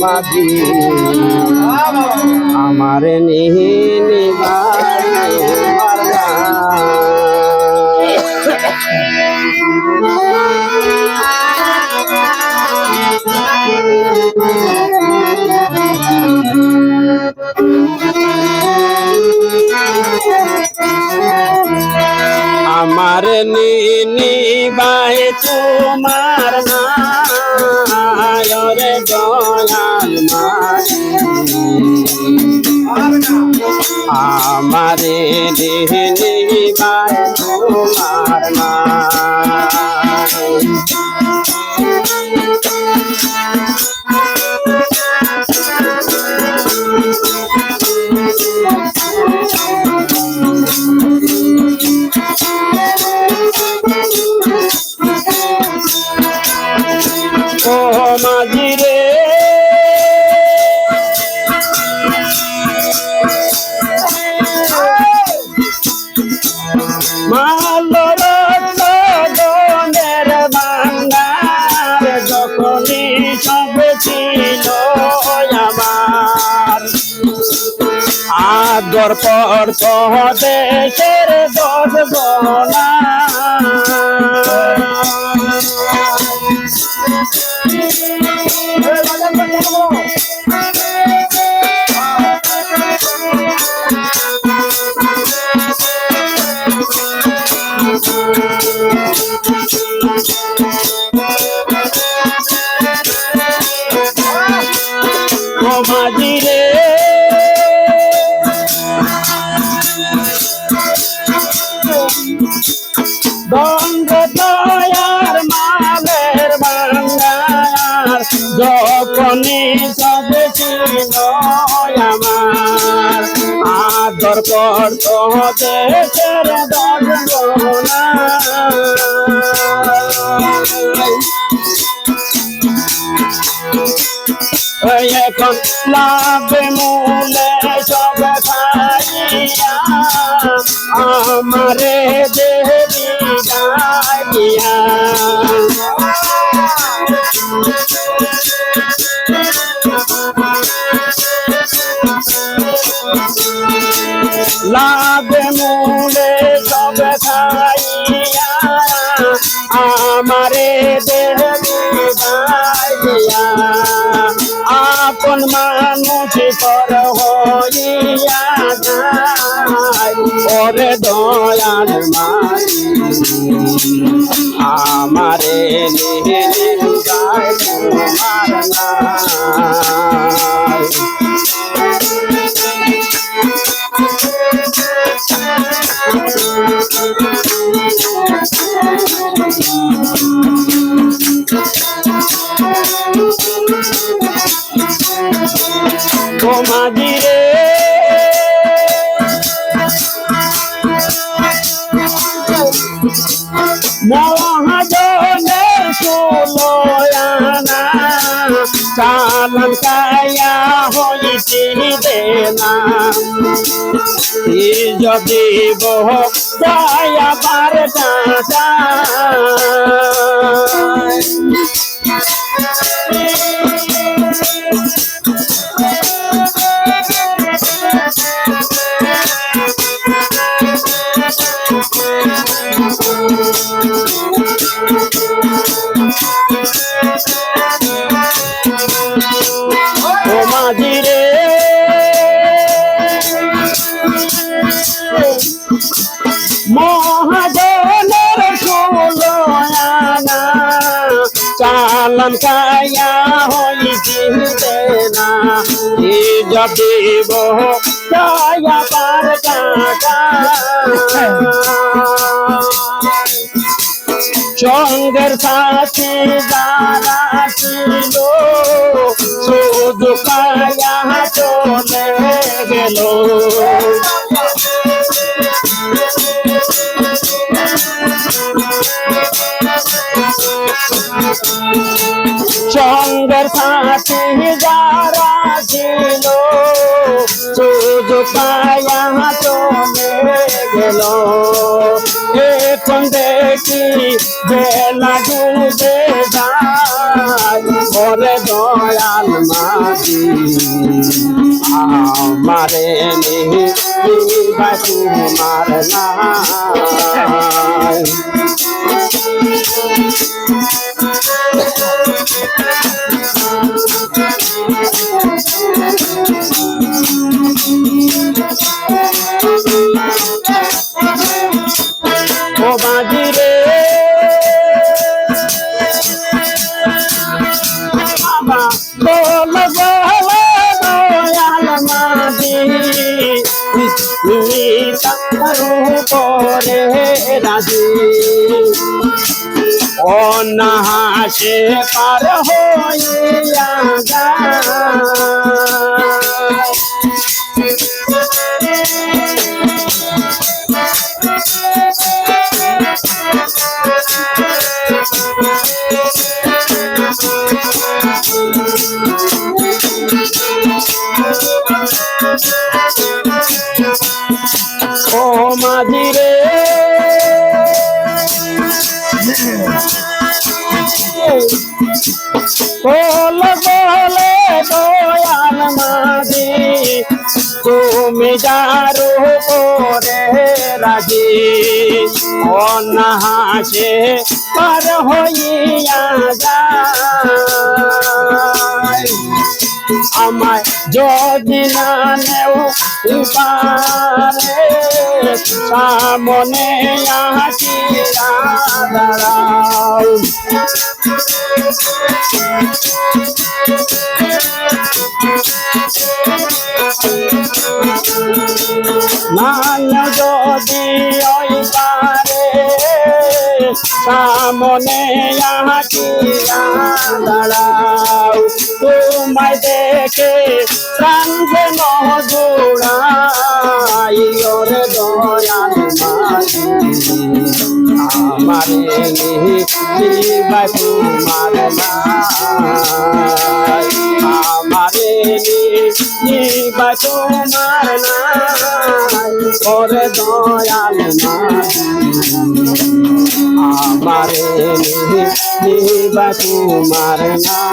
মাঝি আমার নিহিনি আমার নিনি বাই তোমার আমারে নিনি বাই তোমার নায় ও আদর পর দেশের দশ গনা ও বঙ্গ দয়ার মালের বাঙ্গার যখনই সব ছিল আমার, আদর করত দেশের দর্শনা এখন লাভে মূলে সব খাইয়া, আমারে দেবী গাইয়া লাভে মূলে সব খাইয়া আমারে দেবী আপন মানুষ পর হইয়া ওরে দয়াল মারি আমারে নিহে গায় তোমার মহাজনের সুলয়ানা চালন কায়া হইতে দেনা যদি বহ দয়া বার ও মাঝি রে। মহাজনের সুলয়ানা চালন কায়া হইতে না। এ যদি দয়া পার কাকা। সাথে যারা গেল সঙ্গের সাথে যারা ছিল শুধু কায়া চলে গেল। এখন দেখি বেলা ডুবে আমারে নিবা তোমার নাই। ও অনাহাসে পার হইয়া যায় বল বলে দয়াল মাঝি তুমি যারো করে রাজি অনাহাসে পার হইয়া যায় আমায় যদি না নেও পারে সামনে আসিয়া দাঁড়াও মান যদি ওই পারে সামনে আসিয়া দাঁড়াও তোমায় দেখে প্রাণে নজুড়াই আমারে নিবা তোমার আমারে নিবা তোমার ওরে দয়াল আমারে নিবা তোমার নাই